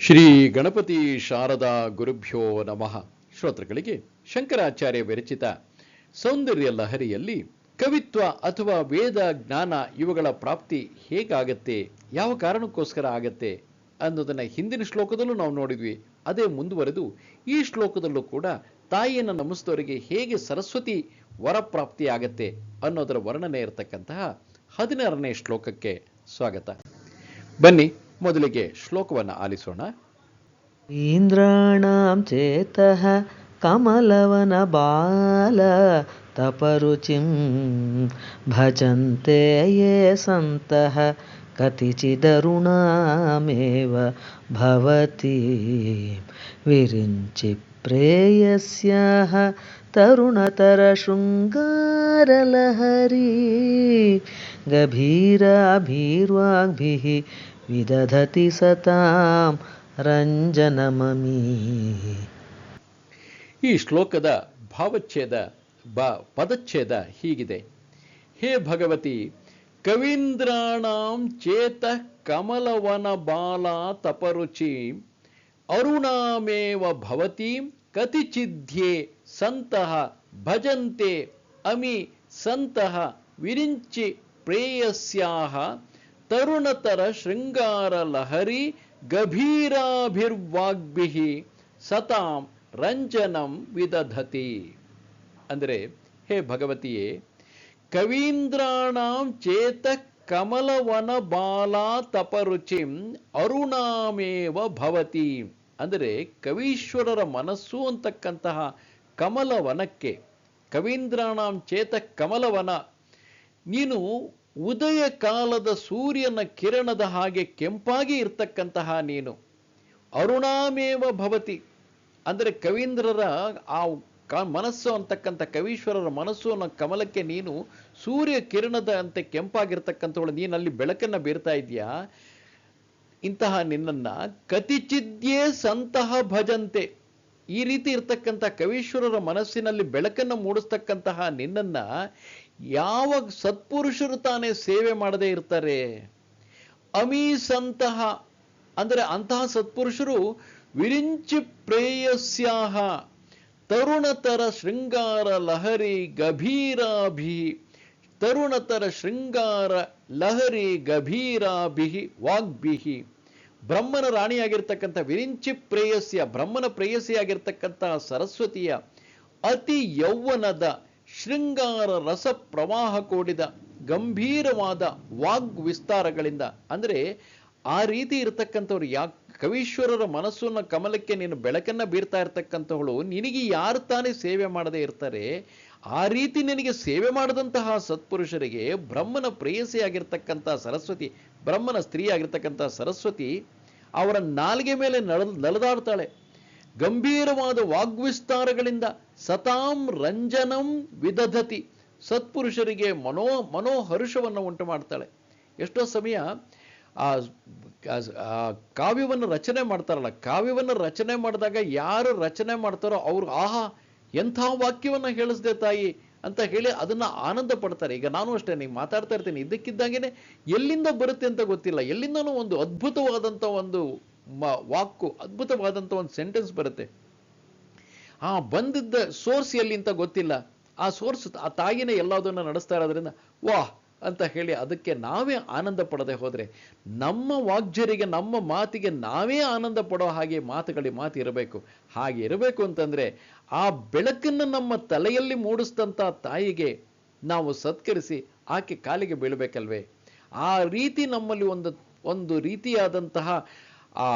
ಶ್ರೀ ಗಣಪತಿ ಶಾರದಾ ಗುರುಭ್ಯೋ ನಮಃ. ಶ್ರೋತೃಗಳಿಗೆ ಶಂಕರಾಚಾರ್ಯ ವಿರಚಿತ ಸೌಂದರ್ಯ ಲಹರಿಯಲ್ಲಿ ಕವಿತ್ವ ಅಥವಾ ವೇದ ಜ್ಞಾನ ಇವುಗಳ ಪ್ರಾಪ್ತಿ ಹೇಗಾಗತ್ತೆ, ಯಾವ ಕಾರಣಕ್ಕೋಸ್ಕರ ಆಗತ್ತೆ ಅನ್ನೋದನ್ನು ಹಿಂದಿನ ಶ್ಲೋಕದಲ್ಲೂ ನಾವು ನೋಡಿದ್ವಿ. ಅದೇ ಮುಂದುವರೆದು ಈ ಶ್ಲೋಕದಲ್ಲೂ ಕೂಡ ತಾಯಿಯನ್ನು ನಮಿಸಿದವರಿಗೆ ಹೇಗೆ ಸರಸ್ವತಿ ವರಪ್ರಾಪ್ತಿ ಆಗತ್ತೆ ಅನ್ನೋದರ ವರ್ಣನೆ ಇರತಕ್ಕಂತಹ ಹದಿನಾರನೇ ಶ್ಲೋಕಕ್ಕೆ ಸ್ವಾಗತ. ಬನ್ನಿ ಮೊದಲಿಗೆ ಶ್ಲೋಕವನ್ನು ಆಲಿಸೋಣ ಇಂದ್ರಾಣಾಂ ಚೇತಃ ಕಮಲವನ ಬಾಲ ತಪರುಚಿಂ ಭಜಂತೆ ಯೇ ಸಂತಃ ಕತಿಚಿದರುಣಾಮೇವ ಭವತಿ ವಿರಿಂಚಿ ಪ್ರೇಯಸ್ಯಾಹ ತರುಣತರ ಶೃಂಗಾರಲಹರಿ ವಿದಧತಿ ಸತಾಂ ರಂಜನಮಮೀ. ಈ ಶ್ಲೋಕದ ಭಾವಚ್ಛೇದ ಬ ಪದಚ್ಛೇದ ಹೀಗಿದೆ. ಹೇ ಭಗವತಿ, ಕವೀಂದ್ರಾಣಾಂ ಚೇತ ಕಮಲವನ ಬಾಲ ತಪರುಚಿ, ಅರುಣಾಮೇವ ಭವತೀಂ ಕತಿಚಿದ್ಯೆ ಸಂತಹ ಭಜಂತೆ ಅಮಿ ಸಂತಹ ವಿರಿಂಚಿ ಪ್ರೇಯಸ್ಯಾಹ ತರುಣತರ ಶೃಂಗಾರ ಲಹರಿ ಗಭೀರಾಭಿರ್ವಾಗ್ಭಿಹಿ ಸತಾಂ ರಂಜನಂ ವಿದಧತಿ. ಅಂದರೆ ಹೇ ಭಗವತಿಯೇ, ಕವೀಂದ್ರಾಣಾಂ ಚೇತ ಕಮಲವನ ಬಾಲಾ ತಪರುಚಿಂ ಅರುಣಾಮೇವ ಭವತಿ. ಅಂದರೆ ಕವೀಶ್ವರರ ಮನಸ್ಸು ಅಂತಕ್ಕಂತಹ ಕಮಲವನಕ್ಕೆ, ಕವೀಂದ್ರಾಣಾಂ ಚೇತ ಕಮಲವನ, ನೀನು ಉದಯ ಕಾಲದ ಸೂರ್ಯನ ಕಿರಣದ ಹಾಗೆ ಕೆಂಪಾಗಿ ಇರ್ತಕ್ಕಂತಹ ನೀನು. ಅರುಣಾಮೇವ ಭವತಿ. ಅಂದರೆ ಕವೀಂದ್ರರ ಆ ಕ ಮನಸ್ಸು ಅಂತಕ್ಕಂಥ ಕವೀಶ್ವರರ ಮನಸ್ಸು ಅನ್ನೋ ಕಮಲಕ್ಕೆ ನೀನು ಸೂರ್ಯ ಕಿರಣದ ಅಂತೆ ಕೆಂಪಾಗಿರ್ತಕ್ಕಂಥವಳು. ನೀನು ಅಲ್ಲಿ ಬೆಳಕನ್ನು ಬೀರ್ತಾ ಇದೆಯಾ ಇಂತಹ ನಿನ್ನನ್ನ ಕತಿಚಿದ್ಯೇ ಸಂತಹ ಭಜಂತೆ. ಈ ರೀತಿ ಇರ್ತಕ್ಕಂಥ ಕವೀಶ್ವರರ ಮನಸ್ಸಿನಲ್ಲಿ ಬೆಳಕನ್ನು ಮೂಡಿಸ್ತಕ್ಕಂತಹ ನಿನ್ನನ್ನ ಯಾವ ಸತ್ಪುರುಷರು ತಾನೇ ಸೇವೆ ಮಾಡದೇ ಇರ್ತಾರೆ? ಅಮೀಸಂತಹ, ಅಂದರೆ ಅಂತಹ ಸತ್ಪುರುಷರು ವಿರಿಂಚಿ ಪ್ರೇಯಸ್ಯಾಹ, ತರುಣತರ ಶೃಂಗಾರ ಲಹರಿ ಗಭೀರಾಭಿ, ತರುಣತರ ಶೃಂಗಾರ ಲಹರಿ ಗಭೀರಾಭಿ ವಾಗ್ಭಿಹಿ. ಬ್ರಹ್ಮನ ರಾಣಿಯಾಗಿರ್ತಕ್ಕಂಥ ವಿರಿಂಚಿ ಪ್ರೇಯಸ್ಯ, ಬ್ರಹ್ಮನ ಪ್ರೇಯಸಿಯಾಗಿರ್ತಕ್ಕಂತಹ ಸರಸ್ವತಿಯ ಅತಿ ಯೌವನದ ಶೃಂಗಾರ ರಸ ಪ್ರವಾಹ ಕೂಡಿದ ಗಂಭೀರವಾದ ವಾಗ್ ವಿಸ್ತಾರಗಳಿಂದ. ಅಂದರೆ ಆ ರೀತಿ ಇರತಕ್ಕಂಥವ್ರು ಯಾ ಕವೀಶ್ವರರ ಮನಸ್ಸನ್ನ ಕಮಲಕ್ಕೆ ನೀನು ಬೆಳಕನ್ನ ಬೀರ್ತಾ ಇರ್ತಕ್ಕಂಥವಳು, ನಿನಗೆ ಯಾರು ತಾನೇ ಸೇವೆ ಮಾಡದೇ ಇರ್ತಾರೆ, ಆ ರೀತಿ ನಿನಗೆ ಸೇವೆ ಮಾಡದಂತಹ ಸತ್ಪುರುಷರಿಗೆ ಬ್ರಹ್ಮನ ಪ್ರೇಯಸಿಯಾಗಿರ್ತಕ್ಕಂಥ ಸರಸ್ವತಿ, ಬ್ರಹ್ಮನ ಸ್ತ್ರೀ ಆಗಿರ್ತಕ್ಕಂಥ ಸರಸ್ವತಿ ಅವರ ನಾಲಿಗೆ ಮೇಲೆ ನಳ, ನಲದಾಡ್ತಾಳೆ. ಗಂಭೀರವಾದ ವಾಗ್ವಿಸ್ತಾರಗಳಿಂದ ಸತಾಂ ರಂಜನಂ ವಿದಧತಿ. ಸತ್ಪುರುಷರಿಗೆ ಮನೋ ಮನೋಹರ್ಷವನ್ನು ಉಂಟು ಮಾಡ್ತಾಳೆ. ಎಷ್ಟೋ ಸಮಯ ಆ ಕಾವ್ಯವನ್ನು ರಚನೆ ಮಾಡ್ತಾರಲ್ಲ, ಕಾವ್ಯವನ್ನು ರಚನೆ ಮಾಡಿದಾಗ ಯಾರು ರಚನೆ ಮಾಡ್ತಾರೋ ಅವ್ರು, ಆಹಾ, ಎಂಥ ವಾಕ್ಯವನ್ನು ಹೇಳಿಸ್ದೆ ತಾಯಿ? ಅಂತ ಹೇಳಿ ಅದನ್ನು ಆನಂದ ಪಡ್ತಾರೆ. ಈಗ ನಾನು ಅಷ್ಟೇ ನೀವು ಮಾತಾಡ್ತಾ ಇರ್ತೀನಿ. ಇದ್ದಕ್ಕಿದ್ದಾಗೇನೆ ಎಲ್ಲಿಂದ ಬರುತ್ತೆ ಅಂತ ಗೊತ್ತಿಲ್ಲ. ಎಲ್ಲಿಂದನೂ ಒಂದು ಅದ್ಭುತವಾದಂಥ ಒಂದು ವಾಕು ಅದ್ಭುತವಾದಂಥ ಒಂದು ಸೆಂಟೆನ್ಸ್ ಬರುತ್ತೆ. ಆ ಬಂದಿದ್ದ ಸೋರ್ಸ್ ಎಲ್ಲಿ ಅಂತ ಗೊತ್ತಿಲ್ಲ. ಆ ಸೋರ್ಸ್ ಆ ತಾಯಿನೇ ಎಲ್ಲದನ್ನ ನಡೆಸ್ತಾ ಇರೋದ್ರಿಂದ, ವಾಹ್ ಅಂತ ಹೇಳಿ ಅದಕ್ಕೆ ನಾವೇ ಆನಂದ ಪಡದೆ ಹೋದ್ರೆ, ನಮ್ಮ ವಾಗ್ಜರಿಗೆ, ನಮ್ಮ ಮಾತಿಗೆ ನಾವೇ ಆನಂದ ಪಡೋ ಹಾಗೆ ಮಾತುಗಳಿಗೆ ಮಾತು ಇರಬೇಕು. ಹಾಗೆ ಇರಬೇಕು ಅಂತಂದ್ರೆ, ಆ ಬೆಳಕನ್ನು ನಮ್ಮ ತಲೆಯಲ್ಲಿ ಮೂಡಿಸಿದಂಥ ತಾಯಿಗೆ ನಾವು ಸತ್ಕರಿಸಿ ಆಕೆ ಕಾಲಿಗೆ ಬೀಳಬೇಕಲ್ವೇ? ಆ ರೀತಿ ನಮ್ಮಲ್ಲಿ ಒಂದು ಒಂದು ರೀತಿಯಾದಂತಹ ಆ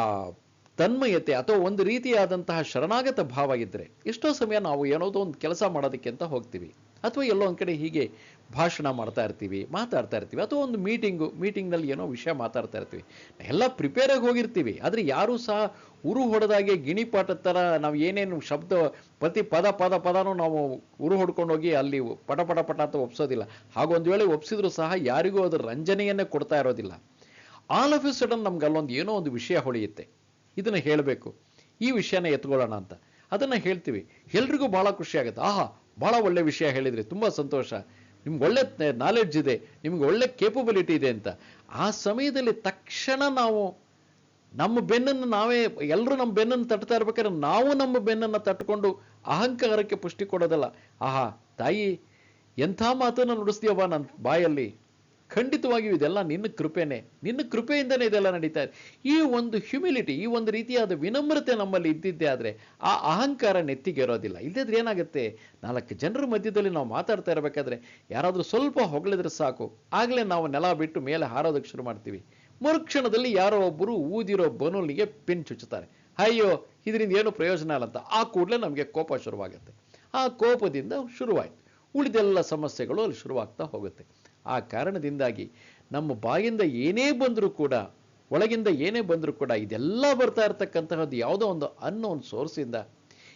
ತನ್ಮಯತೆ ಅಥವಾ ಒಂದು ರೀತಿಯಾದಂತಹ ಶರಣಾಗತ ಭಾವ ಇದ್ದರೆ ಎಷ್ಟೋ ಸಮಯ ನಾವು ಏನೋದೋ ಒಂದು ಕೆಲಸ ಮಾಡೋದಕ್ಕೆ ಅಂತ ಹೋಗ್ತೀವಿ. ಅಥವಾ ಎಲ್ಲೋ ಒಂದು ಕಡೆ ಹೀಗೆ ಭಾಷಣ ಮಾಡ್ತಾ ಇರ್ತೀವಿ, ಮಾತಾಡ್ತಾ ಇರ್ತೀವಿ, ಅಥವಾ ಒಂದು ಮೀಟಿಂಗು, ಮೀಟಿಂಗ್ನಲ್ಲಿ ಏನೋ ವಿಷಯ ಮಾತಾಡ್ತಾ ಇರ್ತೀವಿ. ಎಲ್ಲ ಪ್ರಿಪೇರ್ ಆಗಿ ಹೋಗಿರ್ತೀವಿ. ಆದರೆ ಯಾರೂ ಸಹ ಉರು ಹೊಡೆದಾಗೆ ಗಿಣಿಪಾಠದ ಥರ ನಾವು ಏನೇನು ಶಬ್ದ ಪ್ರತಿ ಪದ ಪದ, ಪದನೂ ನಾವು ಉರು ಹೊಡ್ಕೊಂಡು ಹೋಗಿ ಅಲ್ಲಿ ಪಟ ಪಟ ಪಟ ಅಂತ ಒಪ್ಸೋದಿಲ್ಲ. ಹಾಗೊಂದು ವೇಳೆ ಒಪ್ಸಿದ್ರು ಸಹ ಯಾರಿಗೂ ಅದರ ರಂಜನೆಯನ್ನೇ ಕೊಡ್ತಾ ಇರೋದಿಲ್ಲ. ಆಲ್ ಆಫ್ ಎ ಸಡನ್ ನಮ್ಗೆ ಅಲ್ಲೊಂದು ಏನೋ ಒಂದು ವಿಷಯ ಹೊಳೆಯುತ್ತೆ. ಇದನ್ನು ಹೇಳಬೇಕು. ಈ ವಿಷಯನ ಎತ್ಕೊಳ್ಳೋಣ ಅಂತ. ಅದನ್ನ ಹೇಳ್ತೀವಿ. ಎಲ್ರಿಗೂ ಭಾಳ ಖುಷಿ ಆಗುತ್ತೆ. ಆಹಾ, ಭಾಳ ಒಳ್ಳೆ ವಿಷಯ ಹೇಳಿದ್ರಿ. ತುಂಬ ಸಂತೋಷ. ನಿಮ್ಗೆ ಒಳ್ಳೆ ನಾಲೆಡ್ಜ್ ಇದೆ. ನಿಮ್ಗೆ ಒಳ್ಳೆ ಕೇಪಬಿಲಿಟಿ ಇದೆ ಅಂತ. ಆ ಸಮಯದಲ್ಲಿ ತಕ್ಷಣ ನಾವು ನಮ್ಮ ಬೆನ್ನನ್ನು ನಾವೇ ಎಲ್ಲರೂ ನಮ್ಮ ಬೆನ್ನನ್ನು ತಟ್ತಾ ಇರ್ಬೇಕಾದ್ರೆ ನಾವು ನಮ್ಮ ಬೆನ್ನನ್ನು ತಟ್ಕೊಂಡು ಅಹಂಕಾರಕ್ಕೆ ಪುಷ್ಟಿ ಕೊಡೋದಲ್ಲ. ಆಹಾ, ತಾಯಿ, ಎಂಥ ಮಾತನ್ನು ನುಡಿಸ್ತೀಯವ್ವ ನನ್ನ ಬಾಯಲ್ಲಿ? ಖಂಡಿತವಾಗಿಯೂ ಇದೆಲ್ಲ ನಿನ್ನ ಕೃಪೆನೇ. ನಿನ್ನ ಕೃಪೆಯಿಂದನೇ ಇದೆಲ್ಲ ನಡೀತಾ ಇದೆ. ಈ ಒಂದು ಹ್ಯುಮಿಲಿಟಿ ಈ ಒಂದು ರೀತಿಯಾದ ವಿನಮ್ರತೆ ನಮ್ಮಲ್ಲಿ ಇದ್ದಿದ್ದೇ ಆದರೆ ಆ ಅಹಂಕಾರ ನೆತ್ತಿಗೆರೋದಿಲ್ಲ ಇಲ್ಲದಿದ್ರೆ ಏನಾಗುತ್ತೆ? ನಾಲ್ಕು ಜನರ ಮಧ್ಯದಲ್ಲಿ ನಾವು ಮಾತಾಡ್ತಾ ಇರಬೇಕಾದ್ರೆ ಯಾರಾದರೂ ಸ್ವಲ್ಪ ಹೊಗಳಿದ್ರೆ ಸಾಕು. ಆಗಲೇ ನಾವು ನೆಲ ಬಿಟ್ಟು ಮೇಲೆ ಹಾರೋದಕ್ಕೆ ಶುರು ಮಾಡ್ತೀವಿ. ಮರುಕ್ಷಣದಲ್ಲಿ ಯಾರೋ ಒಬ್ಬರು ಊದಿರೋ ಬನೂಲಿಗೆ ಪಿನ್ ಚುಚ್ಚುತ್ತಾರೆ. ಅಯ್ಯೋ, ಇದರಿಂದ ಏನು ಪ್ರಯೋಜನ ಇಲ್ಲ ಅಂತ. ಆ ಕೂಡಲೇ ನಮಗೆ ಕೋಪ ಶುರುವಾಗುತ್ತೆ. ಆ ಕೋಪದಿಂದ ಶುರುವಾಯಿತು. ಉಳಿದೆಲ್ಲ ಸಮಸ್ಯೆಗಳು ಅಲ್ಲಿ ಶುರುವಾಗ್ತಾ ಹೋಗುತ್ತೆ. ಆ ಕಾರಣದಿಂದಾಗಿ ನಮ್ಮ ಬಾಯಿಂದ ಏನೇ ಬಂದರೂ ಕೂಡ, ಒಳಗಿಂದ ಏನೇ ಬಂದರೂ ಕೂಡ ಇದೆಲ್ಲ ಬರ್ತಾ ಇರತಕ್ಕಂತಹದ್ದು ಯಾವುದೋ ಒಂದು ಅನ್ನೋ ಒಂದು ಸೋರ್ಸಿಂದ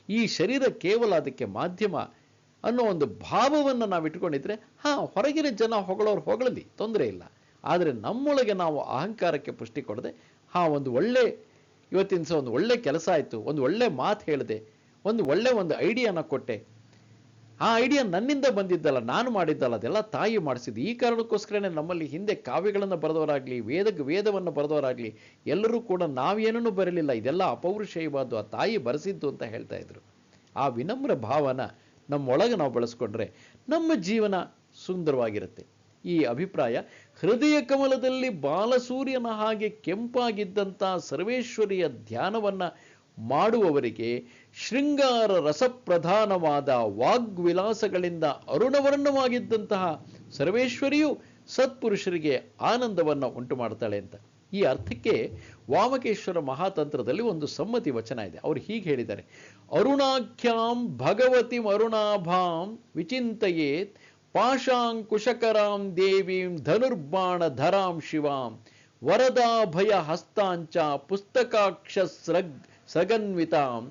ಈ ಶರೀರ ಕೇವಲ ಅದಕ್ಕೆ ಮಾಧ್ಯಮ ಅನ್ನೋ ಒಂದು ಭಾವವನ್ನು ನಾವು ಇಟ್ಕೊಂಡಿದ್ರೆ, ಹಾಂ, ಹೊರಗಿನ ಜನ ಹೊಗಳೋರು ಹೊಗಳಲಿ, ತೊಂದರೆ ಇಲ್ಲ. ಆದರೆ ನಮ್ಮೊಳಗೆ ನಾವು ಅಹಂಕಾರಕ್ಕೆ ಪುಷ್ಟಿ ಕೊಡದೆ, ಹಾಂ, ಒಂದು ಒಳ್ಳೆ ಇವತ್ತಿನ ಸಹ ಒಂದು ಒಳ್ಳೆ ಕೆಲಸ ಆಯಿತು, ಒಂದು ಒಳ್ಳೆ ಮಾತು ಹೇಳಿದೆ, ಒಂದು ಒಳ್ಳೆ ಒಂದು ಐಡಿಯಾನ ಕೊಟ್ಟೆ ಆ ಐಡಿಯಾ ನನ್ನಿಂದ ಬಂದಿದ್ದಲ್ಲ, ನಾನು ಮಾಡಿದ್ದಲ್ಲ, ಅದೆಲ್ಲ ತಾಯಿ ಮಾಡಿಸಿದ್ದು. ಈ ಕಾರಣಕ್ಕೋಸ್ಕರನೇ ನಮ್ಮಲ್ಲಿ ಹಿಂದೆ ಕಾವ್ಯಗಳನ್ನು ಬರೆದವರಾಗಲಿ ವೇದ ವೇದವನ್ನು ಬರೆದವರಾಗಲಿ, ಎಲ್ಲರೂ ಕೂಡ ನಾವೇನೂ ಬರಲಿಲ್ಲ. ಇದೆಲ್ಲ ಅಪೌರುಷಯವಾದ್ದು ಆ ತಾಯಿ ಬರೆಸಿದ್ದು ಅಂತ ಹೇಳ್ತಾ ಇದ್ರು. ಆ ವಿನಮ್ರ ಭಾವನ ನಮ್ಮೊಳಗೆ ನಾವು ಬಳಸ್ಕೊಂಡ್ರೆ ನಮ್ಮ ಜೀವನ ಸುಂದರವಾಗಿರುತ್ತೆ. ಈ ಅಭಿಪ್ರಾಯ, ಹೃದಯ ಕಮಲದಲ್ಲಿ ಬಾಲಸೂರ್ಯನ ಹಾಗೆ ಕೆಂಪಾಗಿದ್ದಂಥ ಸರ್ವೇಶ್ವರಿಯ ಧ್ಯಾನವನ್ನು ಮಾಡುವವರಿಗೆ ಶೃಂಗಾರ ರಸಪ್ರಧಾನವಾದ ವಾಗ್ವಿಲಾಸಗಳಿಂದ ಅರುಣವರ್ಣವಾಗಿದ್ದಂತಹ ಸರ್ವೇಶ್ವರಿಯು ಸತ್ಪುರುಷರಿಗೆ ಆನಂದವನ್ನು ಉಂಟು ಮಾಡ್ತಾಳೆ ಅಂತ. ಈ ಅರ್ಥಕ್ಕೆ ವಾಮಕೇಶ್ವರ ಮಹಾತಂತ್ರದಲ್ಲಿ ಒಂದು ಸಮ್ಮತಿ ವಚನ ಇದೆ. ಅವರು ಹೀಗೆ ಹೇಳಿದ್ದಾರೆ. ಅರುಣಾಖ್ಯಾಂ ಭಗವತಿ ಅರುಣಾಭಾಂ ವಿಚಿಂತಯೇತ್ ಪಾಶಾಂಕುಶಕರಾಂ ದೇವೀಂ ಧನುರ್ಬಾಣ ಧರಾಂ ಶಿವಾಂ ವರದಾಭಯ ಹಸ್ತಾಂಚ ಪುಸ್ತಕಾಕ್ಷ ಸಗನ್ವಿತಾಂ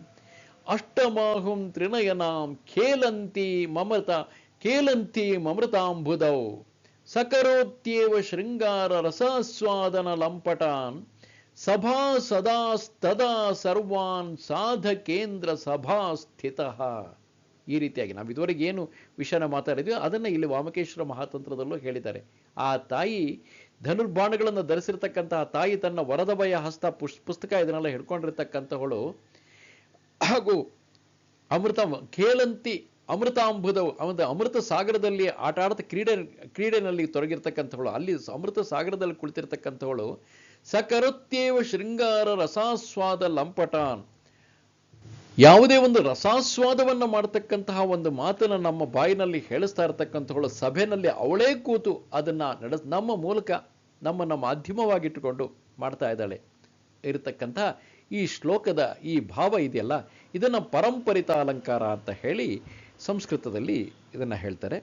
ಅಷ್ಟಮಾಹುಂ ತ್ರಿನಯನಾಂ ಖೇಲಂತಿ ಮಮೃತ, ಖೇಲಂತಿ ಮಮೃತಾಂಬುಧೌ ಸಕರೋತ್ಯೇವ ಶೃಂಗಾರ ರಸಾಸ್ವಾದನ ಲಂಪಟಾನ್. ಸಭಾ ಸದಾಸ್ತದಾ ಸರ್ವಾನ್ ಸಾಧಕೇಂದ್ರ ಸಭಾ ಸ್ಥಿತ. ಈ ರೀತಿಯಾಗಿ ನಾವು ಇದುವರೆಗೆ ಏನು ವಿಷಯನ ಮಾತಾಡಿದ್ವಿ, ಅದನ್ನು ಇಲ್ಲಿ ವಾಮಕೇಶ್ವರ ಮಹಾತಂತ್ರದಲ್ಲೂ ಹೇಳಿದ್ದಾರೆ. ಆ ತಾಯಿ ಧನುರ್ಬಾಣಗಳನ್ನು ಧರಿಸಿರ್ತಕ್ಕಂತಹ ತಾಯಿ ತನ್ನ ವರದಭಯ ಹಸ್ತ ಪುಸ್ ಪುಸ್ತಕ ಇದನ್ನೆಲ್ಲ ಹಿಡ್ಕೊಂಡಿರ್ತಕ್ಕಂಥವಳು ಹಾಗೂ ಅಮೃತ ಕೇಳಂತಿ ಅಮೃತಾಂಬುದ ಒಂದು ಅಮೃತ ಸಾಗರದಲ್ಲಿ ಆಟ ಆಡ್ತ ಕ್ರೀಡೆ ಕ್ರೀಡೆನಲ್ಲಿ ತೊಡಗಿರ್ತಕ್ಕಂಥವಳು. ಅಲ್ಲಿ ಅಮೃತ ಸಾಗರದಲ್ಲಿ ಕುಳಿತಿರ್ತಕ್ಕಂಥವಳು ಸಕರುತ್ಯೇವ ಶೃಂಗಾರ ರಸಾಸ್ವಾದ ಲಂಪಟಾನ್. ಯಾವುದೇ ಒಂದು ರಸಾಸ್ವಾದವನ್ನು ಮಾಡತಕ್ಕಂತಹ ಒಂದು ಮಾತನ್ನು ನಮ್ಮ ಬಾಯಿನಲ್ಲಿ ಹೇಳಿಸ್ತಾ ಇರತಕ್ಕಂಥವಳು. ಸಭೆಯಲ್ಲಿ ಅವಳೇ ಕೂತು ಅದನ್ನ ನಡೆಸ್ ನಮ್ಮ ಮೂಲಕ ನಮ್ಮನ್ನ ಮಾಧ್ಯಮವಾಗಿಟ್ಟುಕೊಂಡು ಮಾಡ್ತಾ ಇದ್ದಾಳೆ. ಇರತಕ್ಕಂಥ ಈ ಶ್ಲೋಕದ ಈ ಭಾವ ಇದೆಯಲ್ಲ, ಇದನ್ನ ಪರಂಪರಿತ ಅಲಂಕಾರ ಅಂತ ಹೇಳಿ ಸಂಸ್ಕೃತದಲ್ಲಿ ಇದನ್ನ ಹೇಳ್ತಾರೆ.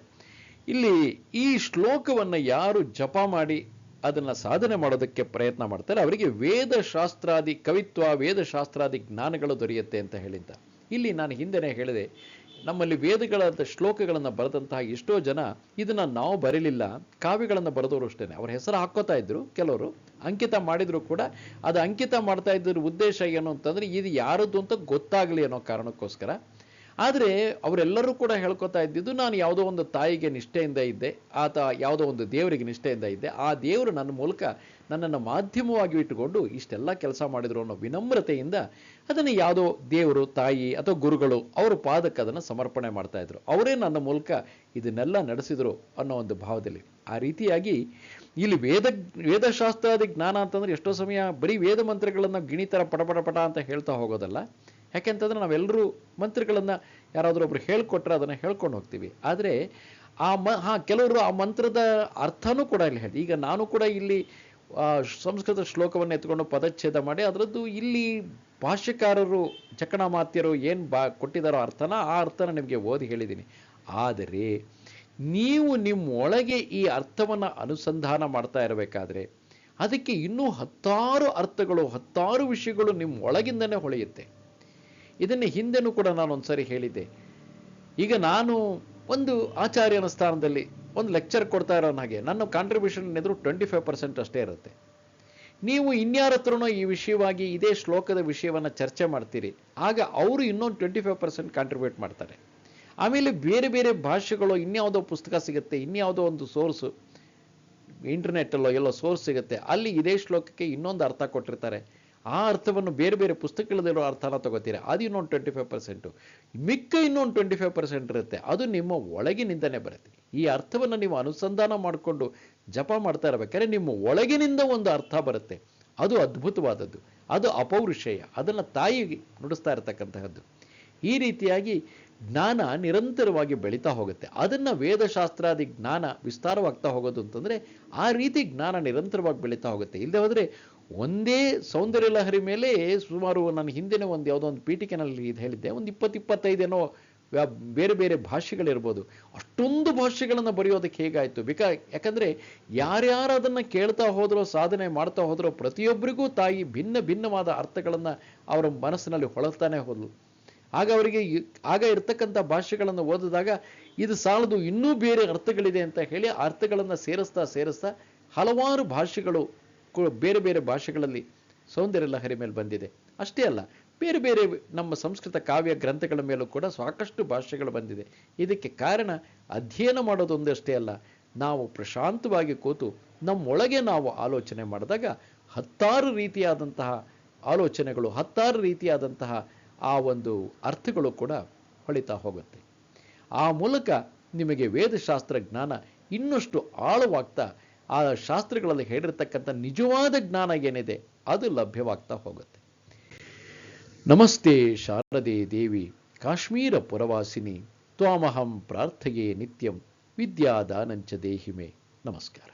ಇಲ್ಲಿ ಈ ಶ್ಲೋಕವನ್ನ ಯಾರು ಜಪ ಮಾಡಿ ಅದನ್ನ ಸಾಧನೆ ಮಾಡೋದಕ್ಕೆ ಪ್ರಯತ್ನ ಮಾಡ್ತಾರೆ, ಅವರಿಗೆ ವೇದಶಾಸ್ತ್ರಾದಿ ಕವಿತ್ವ, ವೇದಶಾಸ್ತ್ರಾದಿ ಜ್ಞಾನಗಳು ದೊರೆಯುತ್ತೆ ಅಂತ ಹೇಳಿದ್ದ. ಇಲ್ಲಿ ನಾನು ಹಿಂದೆನೇ ಹೇಳಿದೆ ನಮ್ಮಲ್ಲಿ ವೇದಗಳಾದ ಶ್ಲೋಕಗಳನ್ನು ಬರೆದಂತಹ ಎಷ್ಟೋ ಜನ ಇದನ್ನ ನಾವು ಬರೀಲಿಲ್ಲ, ಕಾವ್ಯಗಳನ್ನು ಬರೆದವರು ಅಷ್ಟೇ ಅವ್ರ ಹೆಸರು ಹಾಕೋತಾ ಇದ್ರು ಕೆಲವರು. ಅಂಕಿತ ಮಾಡಿದ್ರು ಕೂಡ. ಅದು ಅಂಕಿತ ಮಾಡ್ತಾ ಇದ್ರ ಉದ್ದೇಶ ಏನು ಅಂತಂದ್ರೆ ಇದು ಯಾರದ್ದು ಅಂತ ಗೊತ್ತಾಗಲಿ ಅನ್ನೋ ಕಾರಣಕ್ಕೋಸ್ಕರ. ಆದರೆ ಅವರೆಲ್ಲರೂ ಕೂಡ ಹೇಳ್ಕೊತಾ ಇದ್ದಿದ್ದು, ನಾನು ಯಾವುದೋ ಒಂದು ತಾಯಿಗೆ ನಿಷ್ಠೆಯಿಂದ ಇದ್ದೆ, ಆತ ಯಾವುದೋ ಒಂದು ದೇವರಿಗೆ ನಿಷ್ಠೆಯಿಂದ ಇದ್ದೆ. ಆ ದೇವರು ನನ್ನ ಮೂಲಕ ನನ್ನನ್ನು ಮಾಧ್ಯಮವಾಗಿ ಇಟ್ಟುಕೊಂಡು ಇಷ್ಟೆಲ್ಲ ಕೆಲಸ ಮಾಡಿದ್ರು ಅನ್ನೋ ವಿನಮ್ರತೆಯಿಂದ ಅದನ್ನು ಯಾವುದೋ ದೇವರು, ತಾಯಿ ಅಥವಾ ಗುರುಗಳು ಅವರ ಪಾದಕ್ಕೆ ಅದನ್ನು ಸಮರ್ಪಣೆ ಮಾಡ್ತಾ ಇದ್ರು. ಅವರೇ ನನ್ನ ಮೂಲಕ ಇದನ್ನೆಲ್ಲ ನಡೆಸಿದರು ಅನ್ನೋ ಒಂದು ಭಾವದಲ್ಲಿ. ಆ ರೀತಿಯಾಗಿ ಇಲ್ಲಿ ವೇದ, ವೇದಶಾಸ್ತ್ರಾದಿ ಜ್ಞಾನ ಅಂತಂದ್ರೆ ಎಷ್ಟೋ ಸಮಯ ಬರೀ ವೇದ ಮಂತ್ರಗಳನ್ನು ಗಿಣಿತರ ಪಟಪಟ ಪಟ ಅಂತ ಹೇಳ್ತಾ ಹೋಗೋದಲ್ಲ. ಯಾಕೆಂತಂದ್ರೆ ನಾವೆಲ್ಲರೂ ಮಂತ್ರಗಳನ್ನು ಯಾರಾದರೂ ಒಬ್ರು ಹೇಳ್ಕೊಟ್ರೆ ಅದನ್ನು ಹೇಳ್ಕೊಂಡು ಹೋಗ್ತೀವಿ. ಆದರೆ ಆ ಮ, ಹಾಂ, ಕೆಲವರು ಆ ಮಂತ್ರದ ಅರ್ಥನೂ ಕೂಡ ಇಲ್ಲಿ ಹೇಳಿ. ಈಗ ನಾನು ಕೂಡ ಇಲ್ಲಿ ಆ, ಸಂಸ್ಕೃತ ಶ್ಲೋಕವನ್ನು ಎತ್ಕೊಂಡು ಪದಚ್ಛೇದ ಮಾಡಿ ಅದರದ್ದು ಇಲ್ಲಿ ಭಾಷ್ಯಕಾರರು ಚಕಣಮಾತ್ಯರು ಏನು ಬಾ ಕೊಟ್ಟಿದ್ದಾರೋ ಅರ್ಥನ ಆ ಅರ್ಥನ ನಿಮಗೆ ಓದಿ ಹೇಳಿದ್ದೀನಿ ಆದರೆ ನೀವು ನಿಮ್ಮೊಳಗೆ ಈ ಅರ್ಥವನ್ನು ಅನುಸಂಧಾನ ಮಾಡ್ತಾ ಇರಬೇಕಾದ್ರೆ ಅದಕ್ಕೆ ಇನ್ನೂ ಹತ್ತಾರು ಅರ್ಥಗಳು ಹತ್ತಾರು ವಿಷಯಗಳು ನಿಮ್ಮ ಒಳಗಿಂದನೇ ಹೊಳೆಯುತ್ತೆ. ಇದನ್ನು ಹಿಂದೆನೂ ಕೂಡ ನಾನು ಒಂದ್ಸರಿ ಹೇಳಿದ್ದೆ. ಈಗ ನಾನು ಒಂದು ಆಚಾರ್ಯನ ಸ್ಥಾನದಲ್ಲಿ ಒಂದು ಲೆಕ್ಚರ್ ಕೊಡ್ತಾ ಇರೋನ ಹಾಗೆ. ನನ್ನ ಕಾಂಟ್ರಿಬ್ಯೂಷನ್ ಎದುರು ಟ್ವೆಂಟಿ ಫೈವ್ ಪರ್ಸೆಂಟ್ ಅಷ್ಟೇ ಇರುತ್ತೆ. ನೀವು ಇನ್ಯಾರ ಹತ್ರನೋ ಈ ವಿಷಯವಾಗಿ ಇದೇ ಶ್ಲೋಕದ ವಿಷಯವನ್ನು ಚರ್ಚೆ ಮಾಡ್ತೀರಿ. ಆಗ ಅವರು ಇನ್ನೊಂದು ಟ್ವೆಂಟಿ ಫೈವ್ ಪರ್ಸೆಂಟ್ ಕಾಂಟ್ರಿಬ್ಯೂಟ್ ಮಾಡ್ತಾರೆ. ಆಮೇಲೆ ಬೇರೆ ಬೇರೆ ಭಾಷೆಗಳು ಇನ್ಯಾವುದೋ ಪುಸ್ತಕ ಸಿಗುತ್ತೆ, ಇನ್ಯಾವುದೋ ಒಂದು ಸೋರ್ಸು ಇಂಟರ್ನೆಟ್ಟಲ್ಲೋ ಎಲ್ಲೋ ಸೋರ್ಸ್ ಸಿಗುತ್ತೆ, ಅಲ್ಲಿ ಇದೇ ಶ್ಲೋಕಕ್ಕೆ ಇನ್ನೊಂದು ಅರ್ಥ ಕೊಟ್ಟಿರ್ತಾರೆ. ಆ ಅರ್ಥವನ್ನು ಬೇರೆ ಬೇರೆ ಪುಸ್ತಕಗಳಲ್ಲಿರೋ ಅರ್ಥನ ತಗೋತೀರಿ? ಅದು ಇನ್ನೊಂದು ಟ್ವೆಂಟಿ ಫೈವ್ ಪರ್ಸೆಂಟು ಮಿಕ್ಕ ಇನ್ನೊಂದು ಟ್ವೆಂಟಿ ಫೈವ್ ಪರ್ಸೆಂಟ್ ಇರುತ್ತೆ. ಅದು ನಿಮ್ಮ ಒಳಗಿನಿಂದನೇ ಬರುತ್ತೆ. ಈ ಅರ್ಥವನ್ನು ನೀವು ಅನುಸಂಧಾನ ಮಾಡಿಕೊಂಡು ಜಪ ಮಾಡ್ತಾ ಇರಬೇಕಾದ್ರೆ ನಿಮ್ಮ ಒಳಗಿನಿಂದ ಒಂದು ಅರ್ಥ ಬರುತ್ತೆ. ಅದು ಅದ್ಭುತವಾದದ್ದು. ಅದು ಅಪೌರುಷೇಯ. ಅದನ್ನು ತಾಯಿ ನುಡಿಸ್ತಾ ಇರತಕ್ಕಂತಹದ್ದು. ಈ ರೀತಿಯಾಗಿ ಜ್ಞಾನ ನಿರಂತರವಾಗಿ ಬೆಳೀತಾ ಹೋಗುತ್ತೆ. ಅದನ್ನು ವೇದಶಾಸ್ತ್ರಾದಿ ಜ್ಞಾನ ವಿಸ್ತಾರವಾಗ್ತಾ ಹೋಗೋದು ಅಂತಂದರೆ ಆ ರೀತಿ ಜ್ಞಾನ ನಿರಂತರವಾಗಿ ಬೆಳೀತಾ ಹೋಗುತ್ತೆ. ಇಲ್ಲದೆ ಹೋದರೆ ಒಂದೇ ಸೌಂದರ್ಯ ಲಹರಿ ಮೇಲೆ ಸುಮಾರು ನನ್ನ ಹಿಂದಿನ ಒಂದು ಯಾವುದೋ ಒಂದು ಪೀಠಿಕೆನಲ್ಲಿ ಇದು ಹೇಳಿದ್ದೆ, ಒಂದು ಇಪ್ಪತ್ತು ಇಪ್ಪತ್ತೈದೇನೋ ಬೇರೆ ಬೇರೆ ಭಾಷೆಗಳಿರ್ಬೋದು. ಅಷ್ಟೊಂದು ಭಾಷೆಗಳನ್ನು ಬರೆಯೋದಕ್ಕೆ ಹೇಗಾಯಿತು? ಬಿಕಾ, ಯಾಕಂದರೆ ಯಾರ್ಯಾರು ಅದನ್ನು ಕೇಳ್ತಾ ಹೋದ್ರೋ, ಸಾಧನೆ ಮಾಡ್ತಾ ಹೋದ್ರೋ ಪ್ರತಿಯೊಬ್ಬರಿಗೂ ತಾಯಿ ಭಿನ್ನ ಭಿನ್ನವಾದ ಅರ್ಥಗಳನ್ನು ಅವರ ಮನಸ್ಸಿನಲ್ಲಿ ಹೊಳತಾನೆ ಹೋದಳು ಆಗ ಅವರಿಗೆ ಆಗ ಇರ್ತಕ್ಕಂಥ ಭಾಷೆಗಳನ್ನು ಓದಿದಾಗ ಇದು ಸಾಲದು ಇನ್ನೂ ಬೇರೆ ಅರ್ಥಗಳಿದೆ ಅಂತ ಹೇಳಿ ಅರ್ಥಗಳನ್ನು ಸೇರಿಸ್ತಾ ಸೇರಿಸ್ತಾ ಹಲವಾರು ಭಾಷೆಗಳು ಬೇರೆ ಬೇರೆ ಭಾಷೆಗಳಲ್ಲಿ ಸೌಂದರ್ಯ ಲಹರಿ ಮೇಲೆ ಬಂದಿದೆ. ಅಷ್ಟೇ ಅಲ್ಲ, ಬೇರೆ ಬೇರೆ ನಮ್ಮ ಸಂಸ್ಕೃತ ಕಾವ್ಯ ಗ್ರಂಥಗಳ ಮೇಲೂ ಕೂಡ ಸಾಕಷ್ಟು ಭಾಷೆಗಳು ಬಂದಿದೆ. ಇದಕ್ಕೆ ಕಾರಣ ಅಧ್ಯಯನ ಮಾಡೋದೊಂದಷ್ಟೇ ಅಲ್ಲ, ನಾವು ಪ್ರಶಾಂತವಾಗಿ ಕೂತು ನಮ್ಮೊಳಗೆ ನಾವು ಆಲೋಚನೆ ಮಾಡಿದಾಗ ಹತ್ತಾರು ರೀತಿಯಾದಂತಹ ಆಲೋಚನೆಗಳು, ಹತ್ತಾರು ರೀತಿಯಾದಂತಹ ಆ ಒಂದು ಅರ್ಥಗಳು ಕೂಡ ಹೊಳಿತಾ ಹೋಗುತ್ತೆ. ಆ ಮೂಲಕ ನಿಮಗೆ ವೇದಶಾಸ್ತ್ರ ಜ್ಞಾನ ಇನ್ನಷ್ಟು ಆಳವಾಗ್ತಾ ಆ ಶಾಸ್ತ್ರಗಳಲ್ಲಿ ಹೇಳಿರ್ತಕ್ಕಂಥ ನಿಜವಾದ ಜ್ಞಾನ ಏನಿದೆ, ಅದು ಲಭ್ಯವಾಗ್ತಾ ಹೋಗುತ್ತೆ. ನಮಸ್ತೆ ಶಾರದೆ ದೇವಿ, ಕಾಶ್ಮೀರ ಪುರವಾಸಿನಿ, ತ್ವಾಮಹಂ ಪ್ರಾರ್ಥೆಯೇ ನಿತ್ಯಂ, ವಿದ್ಯಾದಾನಂಚ ದೇಹಿಮೆ. ನಮಸ್ಕಾರ.